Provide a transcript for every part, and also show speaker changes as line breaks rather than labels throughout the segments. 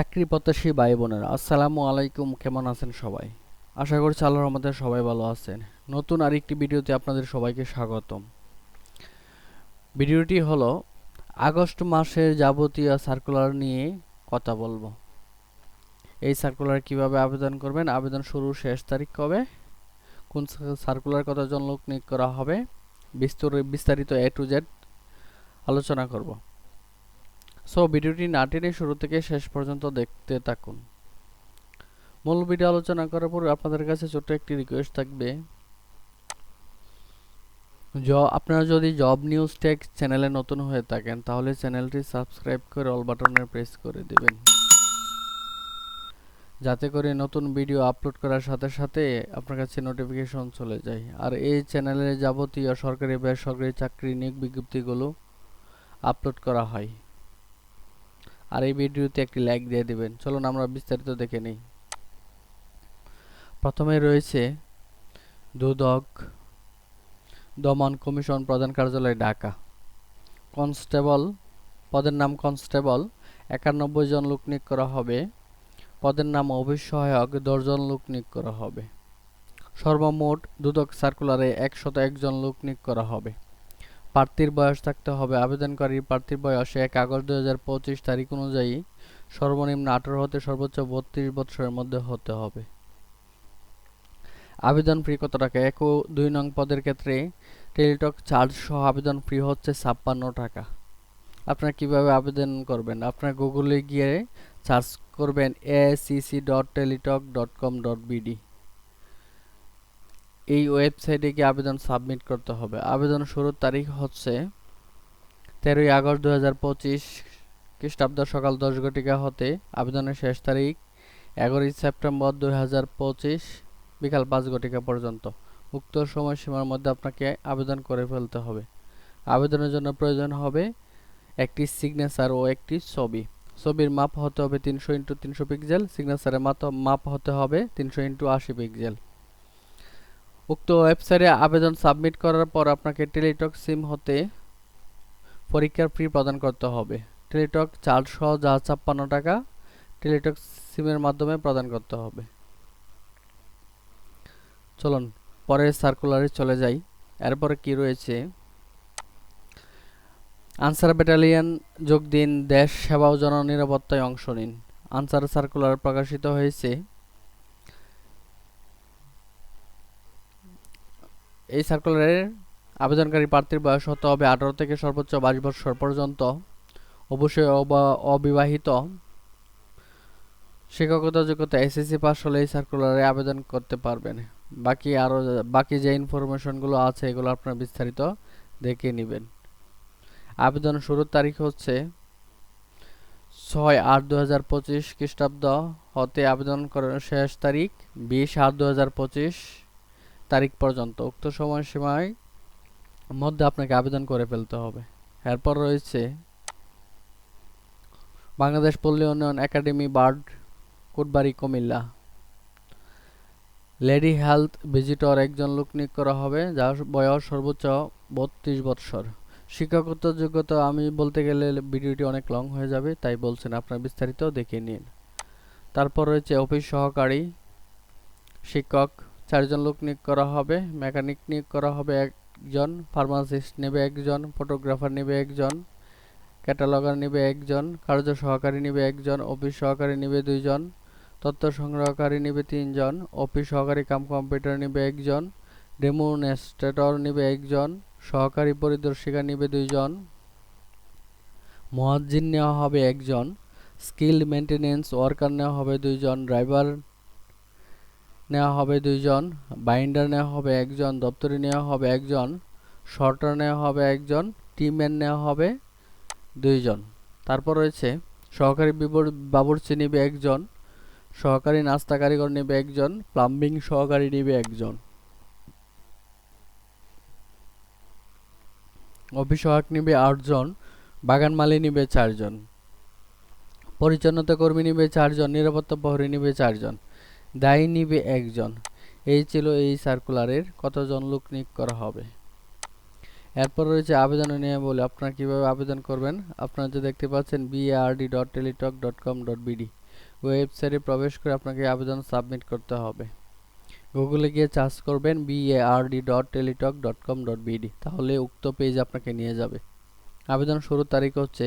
চাকরি প্রত্যাশী ভাই বোনেরা, আসসালামু আলাইকুম, কেমন আছেন সবাই? আশা করছি আল্লাহর আমাদের সবাই ভালো আছেন। নতুন আরেকটি ভিডিওতে আপনাদের সবাইকে স্বাগতম। ভিডিওটি হলো আগস্ট মাসের যাবতীয় সার্কুলার নিয়ে কথা বলব। এই সার্কুলার কীভাবে আবেদন করবেন? আবেদন শুরুর শেষ তারিখ কবে? কোন সার্কুলার কথা কতজন লোক নিয়োগ করা হবে? বিস্তর, বিস্তারিত এ টু জেড আলোচনা করব। সো ভিডিওটি না শুরু থেকে শেষ পর্যন্ত দেখতে থাকুন। মূল ভিডিও আলোচনা করার পর আপনাদের কাছে ছোট্ট একটি রিকোয়েস্ট থাকবে। জ আপনারা যদি জব নিউজ টেক চ্যানেলে নতুন হয়ে থাকেন, তাহলে চ্যানেলটি সাবস্ক্রাইব করে অল বাটনে প্রেস করে দেবেন। যাতে করে নতুন ভিডিও আপলোড করার সাথে সাথে আপনার কাছে নোটিফিকেশন চলে যায়। আর এই চ্যানেলে যাবতীয় সরকারি বেসরকারি চাকরি নিয়োগ বিজ্ঞপ্তিগুলো আপলোড করা হয়। আর এই ভিডিওতে একটি লাইক দিয়ে দিবেন। চলুন আমরা বিস্তারিত দেখে নিই। প্রথমে রয়েছে দুদক দমন কমিশন প্রধান কার্যালয় ঢাকা। কনস্টেবল, পদের নাম কনস্টেবল, একানব্বই জন লোক নিয়োগ করা হবে। পদের নাম অফিস সহায়ক দশজন লোক নিয়োগ করা হবে। সর্বমোট দুদক সার্কুলারে একশত একজন লোক নিয়োগ করা হবে। প্রার্থীর বয়স থাকতে হবে। আবেদনকারীর প্রার্থীর বয়স এক আগস্ট দুই হাজার পঁচিশ তারিখ অনুযায়ী সর্বনিম্ন আঠারো হতে সর্বোচ্চ বত্রিশ বৎসরের মধ্যে হতে হবে। আবেদন ফি কত টাকা? এক ও দুই নং পদের ক্ষেত্রে টেলিটক চার্জ সহ আবেদন ফি হচ্ছে ছাপ্পান্ন টাকা। আপনারা কীভাবে আবেদন করবেন? আপনার গুগলে গিয়ে সার্চ করবেন ACC dot Teletalk dot com dot BD এই ওয়েবসাইটে গিয়ে আবেদন সাবমিট করতে হবে। আবেদন শুরুর তারিখ হচ্ছে তেরোই আগস্ট দু হাজার পঁচিশ খ্রিস্টাব্দ সকাল দশ ঘটিকা হতে আবেদনের শেষ তারিখ এগারোই সেপ্টেম্বর দুই হাজার পঁচিশ বিকাল পাঁচ ঘটিকা পর্যন্ত। উক্ত সময়সীমার মধ্যে আপনাকে আবেদন করে ফেলতে হবে। আবেদনের জন্য প্রয়োজন হবে একটি সিগনেচার ও একটি ছবি। ছবির মাপ হতে হবে তিনশো ইন্টু তিনশো পিক্সেল সিগনেচারের মাপ হতে হবে তিনশো ইন্টু আশি পিক্সেল। উক্ত ওয়েবসাইটে আবেদন সাবমিট করার পর আপনাকে টেলিটক সিম হতে পরীক্ষার ফি প্রদান করতে হবে। টেলিটক সহ যা ছাপ্পান্ন টাকা টেলিটক সিমের মাধ্যমে প্রদান করতে হবে। চলুন, পরের সার্কুলারে চলে যাই। এরপরে কি রয়েছে? আনসার ব্যাটালিয়ন যোগ দিন, দেশ, সেবা ও জননিরাপত্তায় অংশ নিন। আনসার সার্কুলার প্রকাশিত হয়েছে এই সার্কুলারের আবেদনকারী প্রার্থীর বয়স হতে হবে আঠারো থেকে সর্বোচ্চ বাইশ বছর পর্যন্ত, অবশ্যই অবিবাহিত। শিক্ষকতা যোগ্যতা এসএসসি পাস হলে এই সার্কুলারে আবেদন করতে পারবেন। বাকি আরও বাকি যে ইনফরমেশনগুলো আছে এগুলো আপনারা বিস্তারিত দেখে নেবেন। আবেদন শুরুর তারিখ হচ্ছে ছয় আট দু হাজার পঁচিশ খ্রিস্টাব্দ। হতে আবেদন করার শেষ তারিখ বিশ আট দু হাজার পঁচিশ। তারিখ পর্যন্ত, উক্ত সময়সীমায় মধ্যে আপনাকে আবেদন করে ফেলতে হবে। এরপর রয়েছে বাংলাদেশ পল্লী উন্নয়ন academy BARD, Kotbari, Cumilla. Lady health visitor একজন লোক নিয়োগ করা হবে, যার বয়স সর্বোচ্চ বত্রিশ বৎসর। শিক্ষাগত যোগ্যতা, আমি বলতে গেলে ভিডিওটি অনেক লং হয়ে যাবে, তাই বলছেন আপনার বিস্তারিত দেখে নিন। তারপর রয়েছে অফিস সহকারী শিক্ষক চারজন লোক নিয়োগ করা হবে, মেকানিক নিয়োগ করা হবে একজন, ফার্মাসিস্ট নেবে একজন, ফটোগ্রাফার নেবে একজন, ক্যাটালগার নেবে একজন, কার্য সহকারী নেবে একজন, অফিস সহকারী নেবে দুইজন, তথ্য সংগ্রহকারী নেবে তিনজন, অফিস সহকারী কাম কম্পিউটার নেবে একজন ডেমোনেস্ট্রেটর নেবে একজন, সহকারী পরিদর্শিকা নেবে দুইজন। মহাজিন নেওয়া হবে একজন স্কিল্ড মেনটেনেন্স ওয়ার্কার নেওয়া হবে দুইজন, ড্রাইভার নেওয়া হবে দুইজন বাইন্ডার নেওয়া হবে একজন, দপ্তরি নেওয়া হবে একজন শর্টার নেওয়া হবে একজন টিম্যান নেওয়া হবে দুইজন। তারপর রয়েছে, সহকারী বাবুর্চি নেবে একজন, সহকারী নাস্তা কারিগর নেবে একজন প্লাম্বিং সহকারী নেবে একজন। অফিস সহায়ক নিবে আটজন, বাগান মালি নিবে চারজন। পরিচ্ছন্নতা কর্মী নিবে চারজন, নিরাপত্তা প্রহরী নিবে চারজন। দায়ী নিবে একজন। এই ছিল এই সার্কুলারের কতজন লোক নিয়োগ করা হবে। এরপর রয়েছে আবেদন নিয়ে বলে আপনারা কীভাবে আবেদন করবেন? আপনারা যে দেখতে পাচ্ছেন BRD dot Teletalk dot com dot BD ওয়েবসাইটে প্রবেশ করে আপনাকে আবেদন সাবমিট করতে হবে। গুগলে গিয়ে সার্চ করবেন BARD dot Teletalk dot com dot BD তাহলে উক্ত পেজ আপনাকে নিয়ে যাবে। আবেদন শুরুর তারিখ হচ্ছে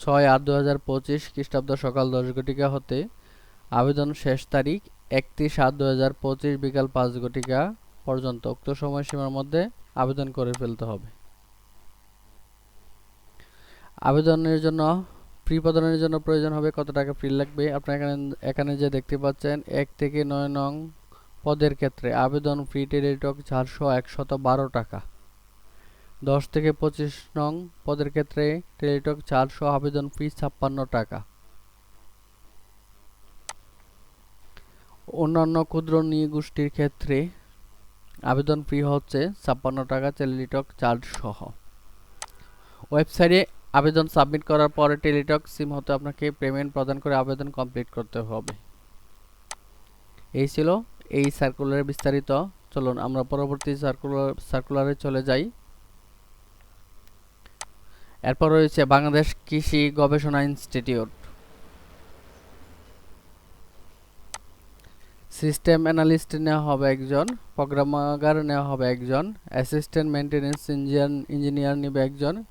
ছয় আট দু হাজার পঁচিশ খ্রিস্টাব্দ সকাল দশ ঘটিকা হতে আবেদন শেষ তারিখ একত্রিশ সাত দু হাজার পঁচিশ বিকাল পাঁচ ঘটিকা পর্যন্ত উক্ত সময়সীমার মধ্যে আবেদন করে ফেলতে হবে। আবেদনের জন্য ফ্রি প্রদানের জন্য প্রয়োজন হবে কত টাকা ফি লাগবে? আপনার এখানে এখানে যে দেখতে পাচ্ছেন, এক থেকে নয় নং পদের ক্ষেত্রে আবেদন ফি টেলিটক চারশো একশত বারো টাকা। দশ থেকে পঁচিশ নং পদের ক্ষেত্রে টেলিটক চারশো, আবেদন ফি ছাপ্পান্ন টাকা। অন্যান্য ক্ষুদ্র নৃগোষ্ঠীর ক্ষেত্রে আবেদন ফি হচ্ছে ছাপ্পান্ন টাকা টেলিটক চার্জ সহ। ওয়েবসাইটে আবেদন সাবমিট করার পরে টেলিটক সিম হতে আপনাকে পেমেন্ট প্রদান করে আবেদন কমপ্লিট করতে হবে। এই ছিল এই সার্কুলারের বিস্তারিত। চলুন আমরা পরবর্তী সার্কুলার সার্কুলারে চলে যাই। এরপর রয়েছে বাংলাদেশ কৃষি গবেষণা ইনস্টিটিউট। সিস্টেম অ্যানালিস্ট নেওয়া হবে একজন, প্রোগ্রামার নেওয়া হবে একজন, অ্যাসিস্ট্যান্ট মেনটেন্যান্স ইঞ্জিনিয়ার ইঞ্জিনিয়ার নেবে একজন,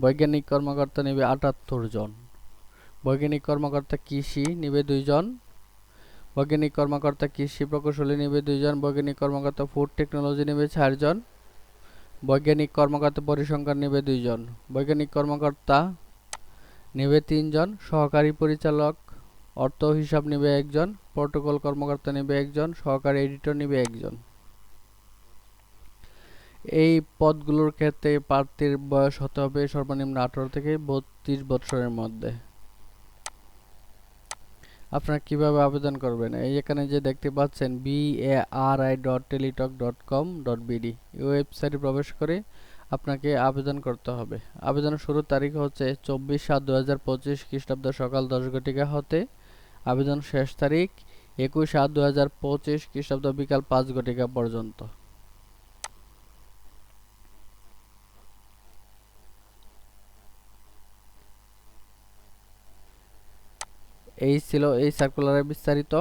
বৈজ্ঞানিক কর্মকর্তা নেবে আটাত্তর জন। বৈজ্ঞানিক কর্মকর্তা কৃষি নেবে দুইজন, বৈজ্ঞানিক কর্মকর্তা কৃষি প্রকৌশলী নেবে দুইজন, বৈজ্ঞানিক কর্মকর্তা ফুড টেকনোলজি নেবে চারজন, বৈজ্ঞানিক কর্মকর্তা পরিসংখ্যান নেবে দুইজন, বৈজ্ঞানিক কর্মকর্তা নেবে তিনজন, সহকারী পরিচালক অর্থ হিসাব নেবে একজন প্রোটোকল কর্মকর্তা নেবে একজন, সহকারী এডিটর নেবে একজন। এই পদগুলোর ক্ষেত্রে প্রার্থীর বয়স হতে হবে সর্বনিম্ন আঠারো থেকে বত্রিশ বছরের মধ্যে। আপনারা কীভাবে আবেদন করবেন? এই এখানে যে দেখতে পাচ্ছেন B A R I dot Teletalk dot com dot BD এই ওয়েবসাইটে প্রবেশ করে আপনাকে আবেদন করতে হবে। আবেদনের শুরুর তারিখ হচ্ছে চব্বিশ সাত দু হাজার পঁচিশ খ্রিস্টাব্দ সকাল দশ ঘটিকা হতে আবেদন শেষ তারিখ একুশ সাত দু হাজার পঁচিশ খ্রিস্টাব্দ বিকাল পাঁচ ঘটিকা পর্যন্ত। এই ছিল এই সার্কুলারের বিস্তারিত।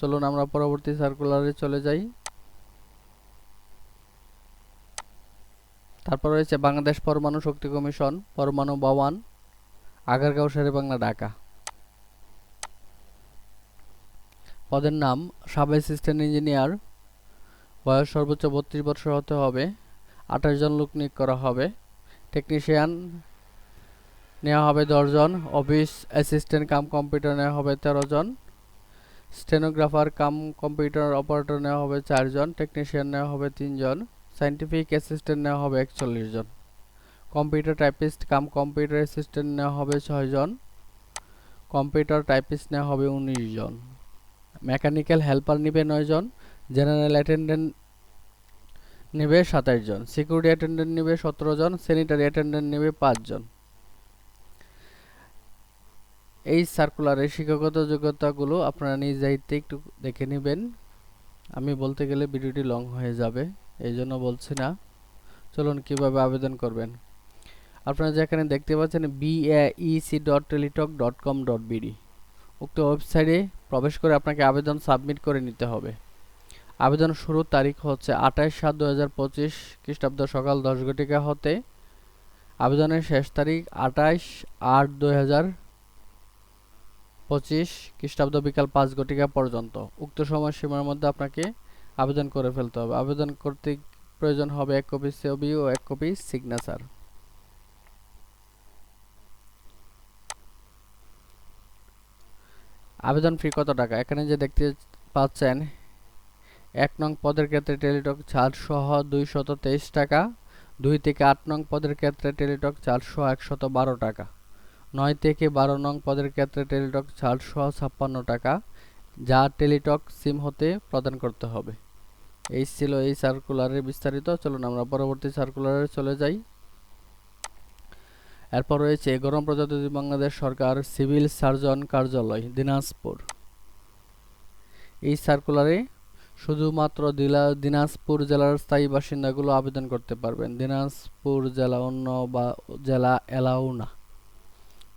চলুন আমরা পরবর্তী সার্কুলারে চলে যাই। তারপর রয়েছে বাংলাদেশ পরমাণু শক্তি কমিশন, পরমাণু ভবন আগারগাঁও শেরে বাংলা ঢাকা। পদের নাম সাব অ্যাসিস্ট্যান্ট ইঞ্জিনিয়ার। বয়স সর্বোচ্চ বত্রিশ বছর হতে হবে। আঠাশ জন লোক নিয়োগ করা হবে। টেকনিশিয়ান নেওয়া হবে দশজন অফিস অ্যাসিস্ট্যান্ট কাম কম্পিউটার নেওয়া হবে তেরো জন। স্টেনোগ্রাফার কাম কম্পিউটার অপারেটর নেওয়া হবে চারজন টেকনিশিয়ান নেওয়া হবে তিনজন সাইন্টিফিক অ্যাসিস্ট্যান্ট নেওয়া হবে একচল্লিশ জন। Computer typist cum computer assistant নেওয়া হবে ছয়জন কম্পিউটার টাইপিস্ট নেওয়া হবে উনিশ জন। মেকানিক্যাল হেল্পার নিবে নয় জন, জেনারেল অ্যাটেন্ডেন্ট নেবে সাতাশ জন, সিকিউরিটি অ্যাটেন্ডেন্ট নেবে সতেরো জন, স্যানিটারি অ্যাটেন্ডেন্ট নেবে পাঁচজন এই সার্কুলারের শিক্ষাগত যোগ্যতাগুলো আপনারা নিজ দায়িত্বে একটু দেখে নেবেন। আমি বলতে গেলে ভিডিওটি লং হয়ে যাবে, এই জন্য বলছি না। চলুন কীভাবে আবেদন করবেন। আপনারা যেখানে দেখতে পাচ্ছেন BAEC dot Teletalk dot com dot BD উক্ত ওয়েবসাইটে প্রবেশ করে আপনাকে আবেদন সাবমিট করে নিতে হবে। আবেদন শুরুর তারিখ হচ্ছে আঠাশ সাত দু হাজার পঁচিশ খ্রিস্টাব্দ সকাল দশ ঘটিকা হতে। আবেদনের শেষ তারিখ আঠাশ আট দুই হাজার পঁচিশ খ্রিস্টাব্দ বিকাল পাঁচ ঘটিকা পর্যন্ত। উক্ত সময়সীমার মধ্যে আপনাকে আবেদন করে ফেলতে হবে। আবেদন করতে প্রয়োজন হবে এক কপি ছবি ও এক কপি সিগনেচার। আবেদন ফি কত টাকা? এখানে যে দেখতে পাচ্ছেন, এক নং পদের ক্ষেত্রে টেলিটক চার্জ সহ দুইশত তেইশ টাকা, দুই থেকে আট নং পদের ক্ষেত্রে টেলিটক চারশো একশত বারো টাকা, নয় থেকে বারো নং পদের ক্ষেত্রে টেলিটক চারশো ছাপ্পান্ন টাকা, যা টেলিটক সিম হতে প্রদান করতে হবে। এই ছিল এই সার্কুলারের বিস্তারিত। চলুন আমরা পরবর্তী সার্কুলারে চলে যাই। এরপর রয়েছে গরম প্রজাতন্ত্রী বাংলাদেশ সরকার সিভিল সার্জন কার্যালয়, দিনাজপুর। এই সার্কুলারে শুধুমাত্র দিনাজপুর জেলার স্থায়ী বাসিন্দাগুলো আবেদন করতে পারবেন। দিনাজপুর জেলা অন্য বা জেলা এলাও না।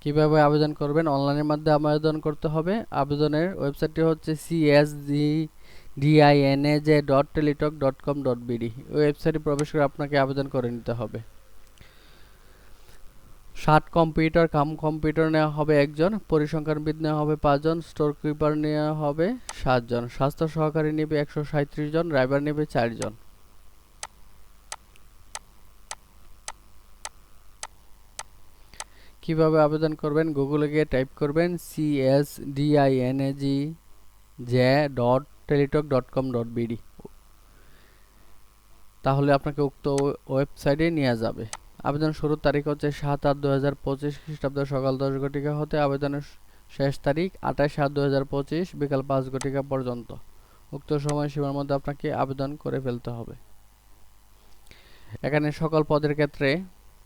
কীভাবে আবেদন করবেন? অনলাইনের মাধ্যমে আবেদন করতে হবে। আবেদনের ওয়েবসাইটটি হচ্ছে CSD DINAJ dot Teletalk dot com dot BD ওয়েবসাইটে প্রবেশ করে আপনাকে আবেদন করে নিতে হবে। ষাট কম্পিউটার কাম কম্পিউটার নেওয়া হবে একজন, পরিসংখ্যানবিদ নেওয়া হবে পাঁচজন স্টোর কিপার নেওয়া হবে সাতজন, স্বাস্থ্য সহকারী নেবে একশো সাঁত্রিশ জন ড্রাইভার নেবে চারজন। কীভাবে আবেদন করবেন? গুগলে গিয়ে টাইপ করবেন C S DINAG J dot Teletalk dot com dot BD তাহলে আপনাকে উক্ত ওয়েবসাইটে নিয়ে যাবে। আবেদন শুরুর তারিখ হচ্ছে সাত আট দু হাজার পঁচিশ খ্রিস্টাব্দ সকাল দশ ঘটিকা হতে আবেদনের শেষ তারিখ আঠাশ সাত দু হাজার পঁচিশ বিকাল পাঁচ ঘটিকা পর্যন্ত। উক্ত সময়সীমার মধ্যে আপনাকে আবেদন করে ফেলতে হবে। এখানে সকল পদের ক্ষেত্রে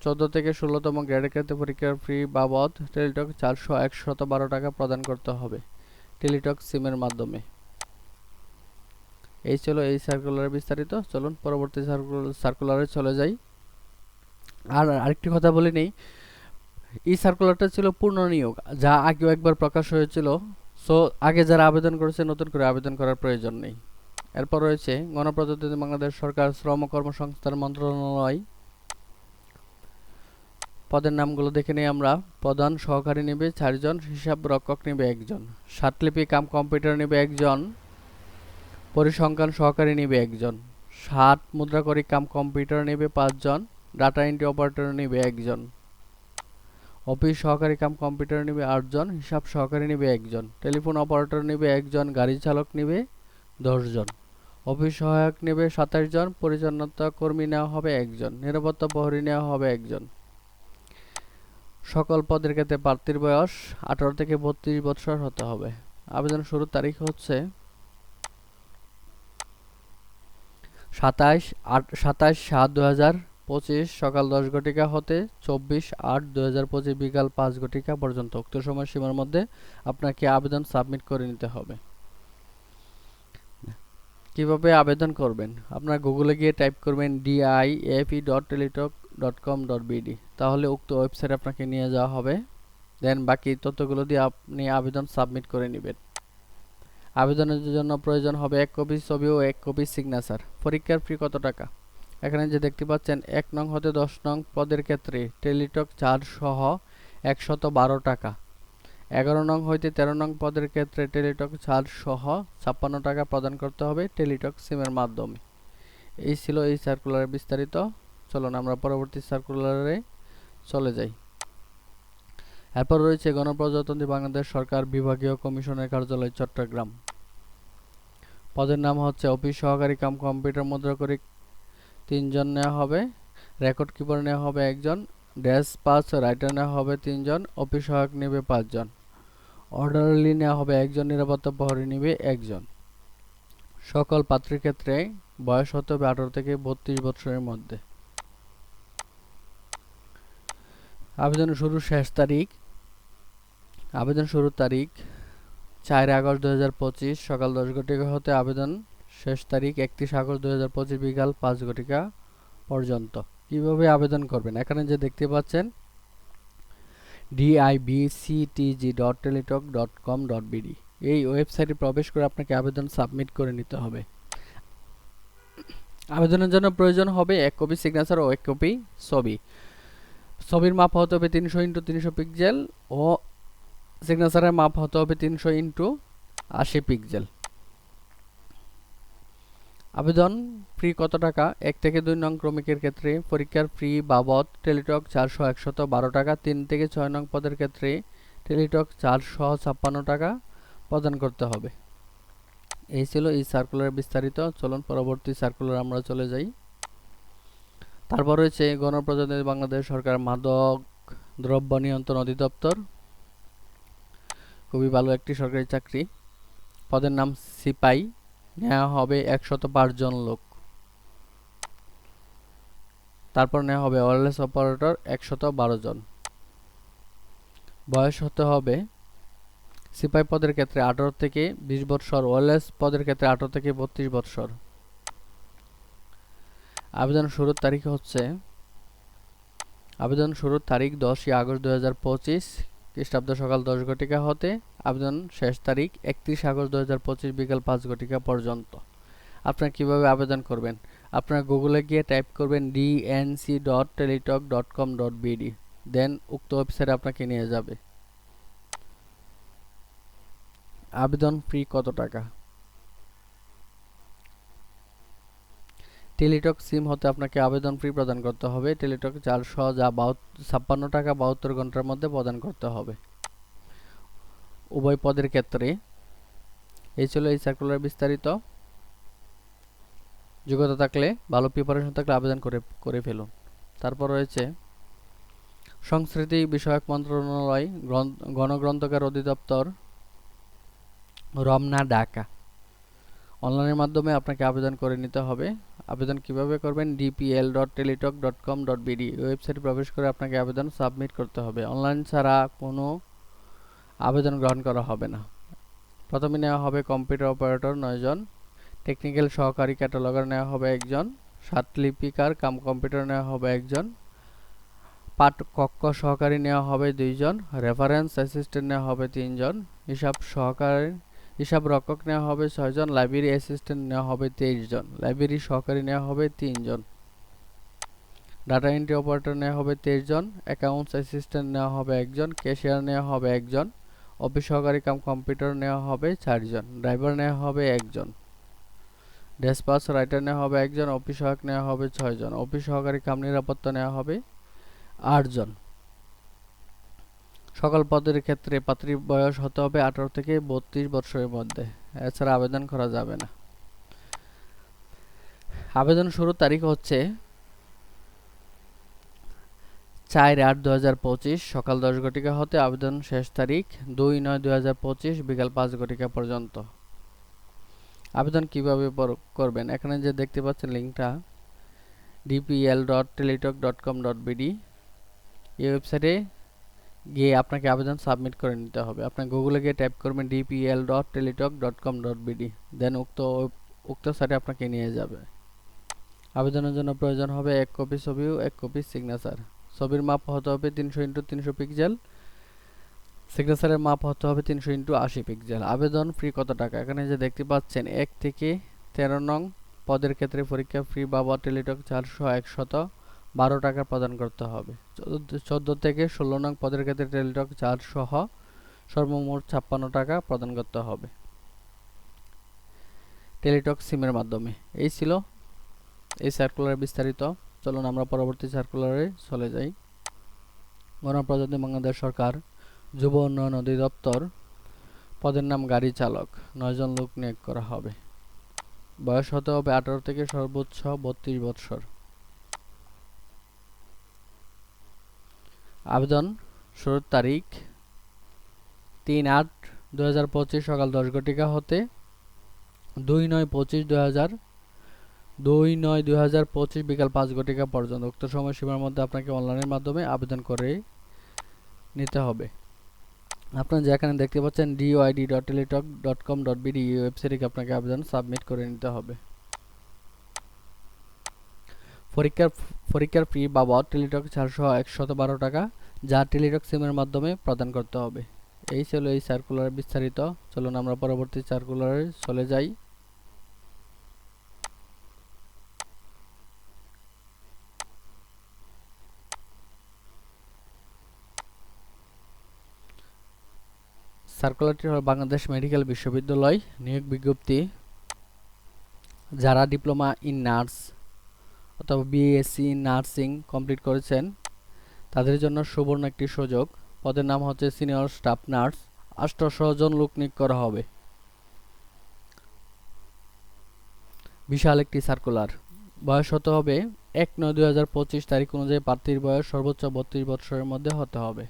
চোদ্দ থেকে ষোলোতম গ্রেডের ক্ষেত্রে পরীক্ষার ফি বাবদ টেলিটক চারশো একশত বারো টাকা প্রদান করতে হবে টেলিটক সিমের মাধ্যমে। এই ছিল এই সার্কুলারের বিস্তারিত। চলুন পরবর্তী সার্কুলার সার্কুলারে চলে যাই। আর আরেকটি কথা বলে নেই। এই সার্কুলারটা ছিল পূর্ণ নিয়োগ, যা আগেও একবার প্রকাশ হয়েছিল। সো আগে যারা আবেদন করেছে, নতুন করে আবেদন করার প্রয়োজন নেই। এরপর রয়েছে গণপ্রজাতন্ত্রী বাংলাদেশ সরকার শ্রম কর্মসংস্থান মন্ত্রণালয়। পদের নামগুলো দেখে নিই আমরা। প্রধান সহকারী নেবে চারজন, হিসাব রক্ষক নেবে একজন। সাতলিপি কাম কম্পিউটার নেবে একজন। পরিসংখ্যান সহকারী নেবে একজন। সাত মুদ্রাকরী কাম কম্পিউটার নেবে পাঁচজন। ডাটা এন্ট্রি অপারেটর নেবে একজন। অফিস সহকারী কাম কম্পিউটার নেবে আটজন, হিসাব সহকারী নেবে একজন। টেলিফোন অপারেটর নেবে একজন, গাড়ি চালক নেবে দশজন। অফিস সহায়ক নেবে সাতাশ জন পরিচ্ছন্নতা কর্মী নেওয়া হবে একজন, নিরাপত্তা প্রহরী নেওয়া হবে একজন। সকল পদের ক্ষেত্রে প্রার্থীর বয়স আঠারো থেকে বত্রিশ বছর হতে হবে। আবেদন শুরুর তারিখ হচ্ছে সাতাইশ আট সাতাইশ সাত দু হাজার পঁচিশ সকাল দশ ঘটিকা হতে চব্বিশ আট দু হাজার পঁচিশ বিকাল পাঁচ ঘটিকা পর্যন্ত। উক্ত সময়সীমার মধ্যে আপনাকে আবেদন সাবমিট করে নিতে হবে। কীভাবে আবেদন করবেন? আপনার গুগলে গিয়ে টাইপ করবেন DIFE dot Teletalk dot com dot BD তাহলে উক্ত ওয়েবসাইট আপনাকে নিয়ে যাওয়া হবে। দেন বাকি তথ্যগুলো দিয়ে আপনি আবেদন সাবমিট করে নেবেন। আবেদনের জন্য প্রয়োজন হবে এক কপি ছবি ও এক কপি সিগনেচার। পরীক্ষার ফি কত টাকা? এখানে যে দেখতে পাচ্ছেন, এক নং হতে দশ নং পদের ক্ষেত্রে টেলিটক চার্জ সহ একশত বারো টাকা। এগারো নং হইতে তেরো নং পদের ক্ষেত্রে টেলিটক চার্জ সহ ছাপ্পান্ন টাকা প্রদান করতে হবে টেলিটক সিমের মাধ্যমে। এই ছিল এই সার্কুলারের বিস্তারিত। চলুন আমরা পরবর্তী সার্কুলারে চলে যাই। এরপর রয়েছে গণপ্রজাতন্ত্রী বাংলাদেশ সরকার বিভাগীয় কমিশনের কার্যালয় চট্টগ্রাম। পদের নাম হচ্ছে অফিস সহকারী কাম কম্পিউটার মুদ্রাকরী তিনজন নেওয়া হবে রেকর্ড কিপার নেওয়া হবে একজন ড্যাশ পাস রাইটার নেওয়া হবে তিনজন অফিস সহায়ক নেবে পাঁচজন। অর্ডারলি নেওয়া হবে একজন, নিরাপত্তা প্রহরী নেবে একজন। সকল পাত্রের ক্ষেত্রে বয়স হতে হবে আঠারো থেকে বত্রিশ বছরের মধ্যে। আবেদন শুরুর শেষ তারিখ। আবেদন শুরুর তারিখ চার আগস্ট দু হাজার পঁচিশ, সকাল দশ ঘটিকা হতে আবেদন শেষ তারিখ একত্রিশ আগস্ট দু হাজার পঁচিশ বিকাল পাঁচ ঘটিকা পর্যন্ত। কীভাবে আবেদন করবেন? এখানে যে দেখতে পাচ্ছেন DIBCTG dot Teletalk dot com dot BD এই ওয়েবসাইটে প্রবেশ করে আপনাকে আবেদন সাবমিট করে নিতে হবে। আবেদনের জন্য প্রয়োজন হবে এক কপি সিগনেচার ও এক কপি ছবি। ছবির মাপ হতে হবে তিনশো ইন্টু তিনশো পিক্সেল ও সিগনেচারের মাপ হতে হবে তিনশো ইন্টু আশি পিক্সেল আবেদন ফ্রি কত টাকা? এক থেকে দুই নং ক্রমিকের ক্ষেত্রে পরীক্ষার ফ্রি বাবদ টেলিটক চারশো একশত বারো টাকা, তিন থেকে ছয় নং পদের ক্ষেত্রে টেলিটক চারশো ছাপ্পান্ন টাকা প্রদান করতে হবে। এই ছিল এই সার্কুলার বিস্তারিত। চলুন পরবর্তী সার্কুলার আমরা চলে যাই। তারপর রয়েছে গণপ্রজাতন্ত্রী বাংলাদেশ সরকার মাদক দ্রব্য নিয়ন্ত্রণ অধিদপ্তর। খুবই ভালো একটি সরকারি চাকরি। পদের নাম সিপাই। নেওয়া হবে একশত জন লোক। তারপর নেওয়া হবে ওয়ারলেস অপারেটর একশত বারো জন। বয়স হতে হবে সিপাই পদের ক্ষেত্রে আঠারো থেকে বিশ বৎসর ওয়ারলেস পদের ক্ষেত্রে আঠারো থেকে বত্রিশ বৎসর। আবেদন শুরুর তারিখ হচ্ছে, আবেদন শুরুর তারিখ দশই আগস্ট দু হাজার পঁচিশ, খ্রিস্টাব্দ সকাল দশ ঘটিকা হতে আবেদন শেষ তারিখ একত্রিশ আগস্ট দু হাজার পঁচিশ বিকাল পাঁচ ঘটিকা পর্যন্ত। আপনারা কীভাবে আবেদন করবেন? আপনারা গুগলে গিয়ে টাইপ করবেন DNC dot Teletalk dot com dot BD দেন উক্ত ওয়েবসাইটে আপনাকে নিয়ে যাবে। আবেদন ফি কত টাকা? টেলিটক সিম হতে আপনাকে আবেদন ফি প্রদান করতে হবে। টেলিটক চারশো যা বাহাত্তর, ছাপ্পান্ন টাকা বাহাত্তর ঘণ্টার মধ্যে প্রদান করতে হবে। উভয় পদের ক্ষেত্রে। এই ছিল এই সার্কুলার বিস্তারিত। যোগ্যতা থাকলে, ভালো প্রিপারেশন থাকলে আবেদন করে করে ফেলুন। তারপর রয়েছে সংস্কৃতি বিষয়ক মন্ত্রণালয় গণগ্রন্থকার অধিদপ্তর, রমনা, ঢাকা। অনলাইনের মাধ্যমে আপনাকে আবেদন করে নিতে হবে। আবেদন কীভাবে করবেন? DPL dot Teletalk dot com dot BD ওয়েবসাইটে প্রবেশ করে আপনাকে আবেদন সাবমিট করতে হবে। অনলাইন ছাড়া কোনো আবেদন গ্রহণ করা হবে না প্রথমে নেওয়া হবে কম্পিউটার অপারেটর নয়জন টেকনিক্যাল সহকারী ক্যাটালগার নেওয়া হবে একজন লিপিকার কাম কম্পিউটার নেওয়া হবে একজন পাঠ কক্ষ সহকারী নেওয়া হবে দুইজন রেফারেন্স অ্যাসিস্ট্যান্ট নেওয়া হবে তিনজন হিসাব সহকারী হিসাব রক্ষক নেওয়া হবে ছয়জন লাইব্রেরি অ্যাসিস্ট্যান্ট নেওয়া হবে তেইশ জন লাইব্রেরি সহকারী নেওয়া হবে তিনজন ডাটা এন্ট্রি অপারেটর নেওয়া হবে তেইশ জন অ্যাকাউন্টস অ্যাসিস্ট্যান্ট নেওয়া হবে একজন ক্যাশিয়ার নেওয়া হবে একজন অফিস সহকারী কাম কম্পিউটার নেওয়া হবে চারজন, ড্রাইভার নেওয়া হবে একজন, ডেসপাস রাইটার নেওয়া হবে একজন অফিস সহায়ক নেওয়া হবে ছয়জন অফিস সহকারী কাম নিরাপত্তা নেওয়া হবে আটজন। সকল পদের ক্ষেত্রে পাত্রীর বয়স হতে হবে আঠারো থেকে বত্রিশ বছরের মধ্যে। এছাড়া আবেদন করা যাবে না। আবেদন শুরুর তারিখ হচ্ছে চার আট দু হাজার পঁচিশ, সকাল দশ ঘটিকা হতে আবেদন শেষ তারিখ দুই নয় দু হাজার পঁচিশ, বিকাল পাঁচ ঘটিকা পর্যন্ত। আবেদন কীভাবে করবেন? এখানে যে দেখতে পাচ্ছেন লিঙ্কটা DPL dot Teletalk dot com dot BD এই ওয়েবসাইটে গিয়ে আপনাকে আবেদন সাবমিট করে নিতে হবে। আপনার গুগলে গিয়ে টাইপ করবেন DPL dot Teletalk dot com dot BD দেন উক্ত উক্ত সাইটে আপনাকে নিয়ে যাবে। আবেদনের জন্য প্রয়োজন হবে এক কপি ছবি এক কপি সিগনেচার ছবির মাপ হতে হবে তিনশো ইন্টু তিনশো পিক্সেল। সিগনেচারের মাপ হতে হবে তিনশো ইন্টু আশি পিক্সেল। আবেদন ফ্রি কত টাকা? এখানে যে দেখতে পাচ্ছেন, এক থেকে তেরো নং পদের ক্ষেত্রে পরীক্ষা ফ্রি বাবা টেলিটক চারশো একশত বারো টাকা প্রদান করতে হবে। চোদ্দ থেকে ষোলো নং পদের ক্ষেত্রে টেলিটক চার্জ সহ সর্বমোট ছাপ্পান্ন টাকা প্রদান করতে হবে। টেলিটক সিমের মাধ্যমে। এই ছিল এই সার্কুলার বিস্তারিত। চলুন আমরা পরবর্তী সার্কুলারে চলে যাই। গণপ্রজাতন্ত্রী বাংলাদেশ সরকার যুব উন্নয়ন অধিদপ্তর পদের নাম গাড়ি চালক নয়জন লোক নিয়োগ করা হবে। বয়স হতে হবে আঠারো থেকে সর্বোচ্চ বত্রিশ বৎসর। আবেদন শুরুর তারিখ তিন আট দু সকাল দশ ঘটিকা হতে দুই নয় পঁচিশ দু দুই নয় দুই হাজার পঁচিশ বিকাল পাঁচ ঘটিকা পর্যন্ত। উক্ত সময়সীমার মধ্যে আপনাকে অনলাইনের মাধ্যমে আবেদন করে নিতে হবে। আপনারা যেখানে দেখতে পাচ্ছেন DOID dot Teletalk dot com dot BD ওয়েবসাইটে আপনাকে আবেদন সাবমিট করে নিতে হবে। পরীক্ষার পরীক্ষার ফি বাবদ টেলিটক চারশো একশত বারো টাকা যা টেলিটক সিমের মাধ্যমে প্রদান করতে হবে। এই ছিল এই সার্কুলার বিস্তারিত। চলুন আমরা পরবর্তী সার্কুলারে চলে যাই। সার্কুলারটি হল বাংলাদেশ মেডিকেল বিশ্ববিদ্যালয়। নিয়োগ বিজ্ঞপ্তি, যারা ডিপ্লোমা ইন নার্স অথবা বিএসসি ইন নার্সিং কমপ্লিট করেছেন, তাদের জন্য সুবর্ণ একটি সুযোগ। পদের নাম হচ্ছে সিনিয়র স্টাফ নার্স আষ্টশো জন লোক নিয়োগ করা হবে। বিশাল একটি সার্কুলার বয়স হতে হবে এক নয় দুই হাজার পঁচিশ তারিখ অনুযায়ী প্রার্থীর বয়স সর্বোচ্চ বত্রিশ বছরের মধ্যে হতে হবে।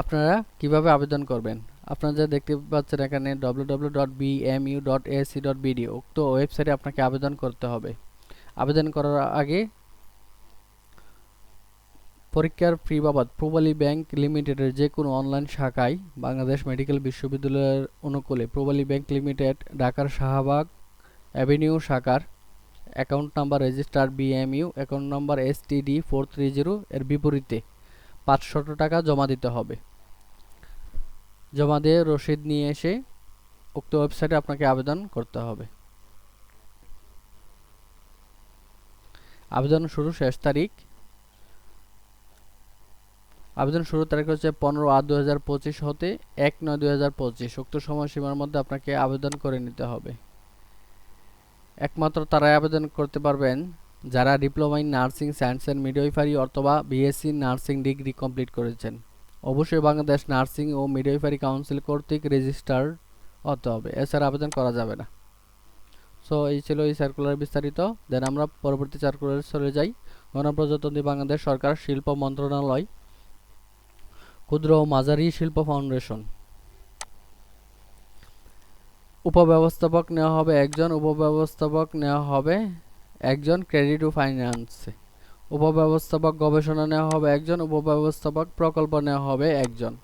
আপনারা কীভাবে আবেদন করবেন? আপনারা যা দেখতে পাচ্ছেন এখানে www.bmu.ac.bd উক্ত ওয়েবসাইটে আপনাকে আবেদন করতে হবে। আবেদন করার আগে পরীক্ষার ফি বাবদ প্রবালী ব্যাংক লিমিটেডের যে কোনো অনলাইন শাখায় বাংলাদেশ মেডিকেল বিশ্ববিদ্যালয়ের অনুকূলে প্রবালী ব্যাংক লিমিটেড, ঢাকার শাহবাগ অ্যাভিনিউ শাখার account number register BMU, account number STD four three zero এর বিপরীতে। পাঁচশত টাকা জমা দিতে হবে। জমা দিয়ে রসিদ নিয়ে এসে উক্ত ওয়েবসাইটে আপনাকে আবেদন করতে হবে। আবেদন শুরু শেষ তারিখ। আবেদন শুরুর তারিখ হচ্ছে পনেরো আট দু হাজার পঁচিশ হতে এক নয় দু হাজার পঁচিশ। উক্ত সময়সীমার মধ্যে আপনাকে আবেদন করে নিতে হবে। একমাত্র তারাই আবেদন করতে পারবেন যারা diploma in nursing, science and midwifery অথবা বিএসসি নার্সিং ডিগ্রি কমপ্লিট করেছেন। অবশ্যই বাংলাদেশ নার্সিং ও মিডওয়াইফারি কাউন্সিল কর্তৃক রেজিস্টার্ড হতে হবে। এছাড়া আবেদন করা যাবে না। সো এই ছিল এই সার্কুলার বিস্তারিত। দেন আমরা পরবর্তী সার্কুলারে চলে যাই। গণপ্রজাতন্ত্রী বাংলাদেশ সরকার শিল্প মন্ত্রণালয়, ক্ষুদ্র ও মাঝারি শিল্প ফাউন্ডেশন। উপব্যবস্থাপক নেওয়া হবে একজন, উপব্যবস্থাপক নেওয়া হবে একজন ক্রেডিট ও ফাইন্যান্সে। উপব্যবস্থাপক গবেষণা নেওয়া হবে একজন, উপব্যবস্থাপক প্রকল্প নেওয়া হবে একজন।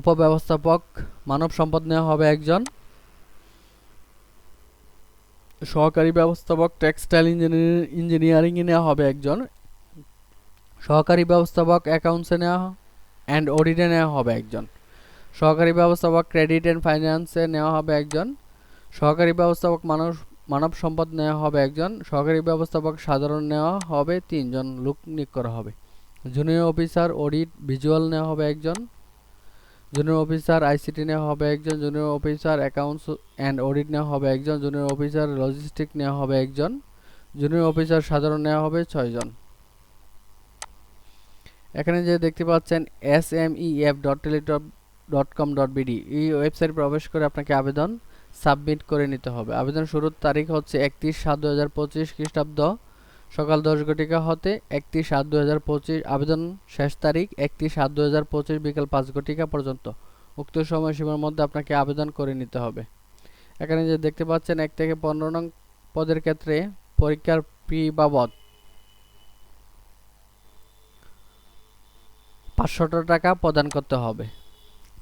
উপব্যবস্থাপক মানব সম্পদ নেওয়া হবে একজন। সহকারী ব্যবস্থাপক টেক্সটাইল ইঞ্জিনিয়ারিং এ নেওয়া হবে একজন। সহকারী ব্যবস্থাপক অ্যাকাউন্টসে নেওয়া অ্যান্ড অডিটে নেওয়া হবে একজন। সহকারী ব্যবস্থাপক ক্রেডিট অ্যান্ড ফাইন্যান্সে নেওয়া হবে একজন। সহকারী ব্যবস্থাপক মানব মানব সম্পদ নেওয়া হবে একজন, সহকারী ব্যবস্থাপক সাধারণ নেওয়া হবে তিনজন, লোক নিয়োগ করা হবে। জুনিয়র অফিসার অডিট ভিজুয়াল নেওয়া হবে একজন। জুনিয়র অফিসার আইসিটি নেওয়া হবে একজন। Junior officer accounts and audit নেওয়া হবে একজন। জুনিয়র অফিসার লজিস্টিক নেওয়া হবে একজন। জুনিয়র অফিসার সাধারণ নেওয়া হবে ছয়জন। এখানে যে দেখতে পাচ্ছেন S M E F dot Teletalk dot com dot BD এই ওয়েবসাইট প্রবেশ করে আপনাকে আবেদন সাবমিট করে নিতে হবে। আবেদন শুরুর তারিখ হচ্ছে একত্রিশ সাত দু হাজার পঁচিশ খ্রিস্টাব্দ। সকাল দশ ঘটিকা হতে একত্রিশ সাত দু হাজার পঁচিশ, আবেদন শেষ তারিখ একত্রিশ সাত দু হাজার পঁচিশ বিকাল পাঁচ ঘটিকা পর্যন্ত। উক্ত সময়সীমার মধ্যে আপনাকে আবেদন করে নিতে হবে। এখানে যে দেখতে পাচ্ছেন, এক থেকে পনেরো নং পদের ক্ষেত্রে পরীক্ষার ফি বাবদ পাঁচশো টাকা প্রদান করতে হবে,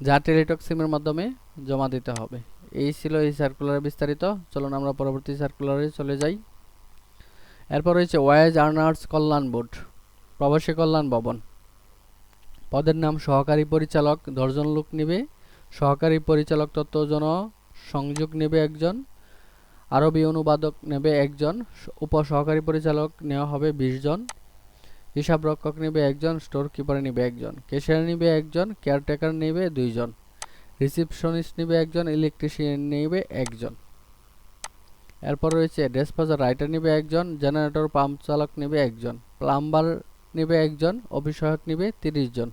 যা টেলিটক সিমের মাধ্যমে জমা দিতে হবে। এই ছিল এই সার্কুলার বিস্তারিত। চলুন আমরা পরবর্তী সার্কুলারে চলে যাই। এরপর রয়েছে ওয়াইজ আর্নার্স কল্যাণ বোর্ড প্রবাসী কল্যাণ ভবন। পদের নাম সহকারী পরিচালক, দশজন লোক নেবে। সহকারী পরিচালক তত্ত্বজন, সংযোগ নেবে একজন। আরবি অনুবাদক নেবে একজন। উপ সহকারী পরিচালক নেওয়া হবে বিশ জন। হিসাব রক্ষক নেবে একজন স্টোর কিপার নেবে একজন। ক্যাশিয়ার নেবে একজন কেয়ারটেকার নেবে দুইজন রিসিপশনিস্ট নেবে একজন, ইলেকট্রিশিয়ান নেবে একজন। এরপর রয়েছে ডেসপাজার, রাইটার নেবে একজন, জেনারেটর, পাম্প চালক নেবে একজন, প্লাম্বার নেবে একজন অভিষয়ক নেবে তিরিশ জন।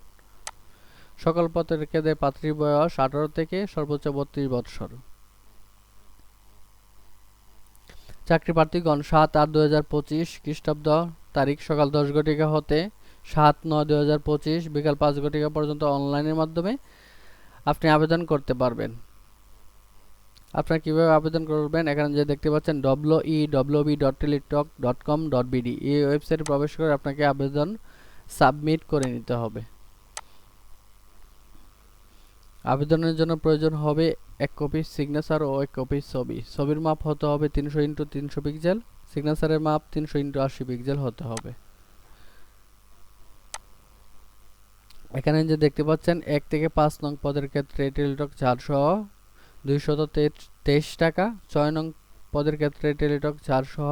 সকল পত্রিকাদের পাত্রীর বয়স আঠারো থেকে সর্বোচ্চ বত্রিশ বৎসর। চাকরি প্রার্থীগণ, সাত আট দু হাজার পঁচিশ খ্রিস্টাব্দ তারিখ সকাল দশ ঘটিকা হতে সাত নয় দু হাজার পঁচিশ বিকাল পাঁচ ঘটিকা পর্যন্ত অনলাইনের মাধ্যমে আপনি আবেদন করতে পারবেন। আপনারা কীভাবে আবেদন করবেন? এখানে যে দেখতে পাচ্ছেন W E W B dot Teletalk dot com dot BD এই ওয়েবসাইটে প্রবেশ করে আপনাকে আবেদন সাবমিট করে নিতে হবে। আবেদনের জন্য প্রয়োজন হবে এক কপি সিগনেচার ও এক কপি ছবি। ছবির মাপ হতে হবে তিনশো ইন্টু তিনশো পিক্সেল সিগনেচারের মাপ তিনশো ইন্টু আশি পিক্সেল হতে হবে। এখানে যে দেখতে পাচ্ছেন, এক থেকে পাঁচ নং পদের ক্ষেত্রে টেলিটক চারশো দুইশত তেইশ টাকা, ছয় নং পদের ক্ষেত্রে টেলিটক চারশো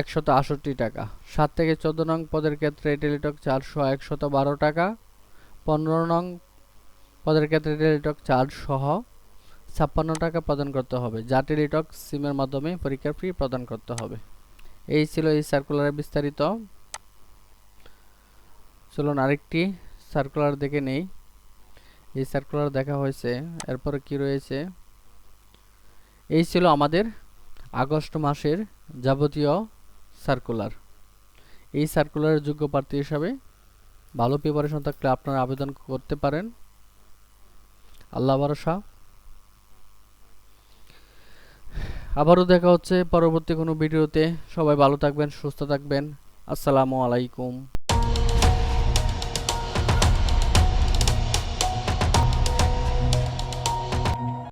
একশত আষট্টি টাকা, সাত থেকে চোদ্দ নং পদের ক্ষেত্রে টেলিটক চারশো একশত বারো টাকা, পনেরো নং পদের ক্ষেত্রে টেলিটক চার্জ সহ ছাপ্পান্ন টাকা প্রদান করতে হবে, যা টেলিটক সিমের মাধ্যমে পরীক্ষার ফি প্রদান করতে হবে। এই ছিল এই সার্কুলারের বিস্তারিত চলুন আরেকটি সার্কুলার দেখে নেই। এই সার্কুলার দেখা হয়েছে। এরপর কি রয়েছে? এই ছিল আমাদের আগস্ট মাসের যাবতীয় সার্কুলার এই সার্কুলারের যোগ্য প্রার্থী হিসাবে ভালো প্রিপারেশন থাকলে আপনারা আবেদন করতে পারেন। আল্লাহ ভরসা। আবারও দেখা হচ্ছে পরবর্তী কোনো ভিডিওতে। সবাই ভালো থাকবেন, সুস্থ থাকবেন। আসসালামু আলাইকুম।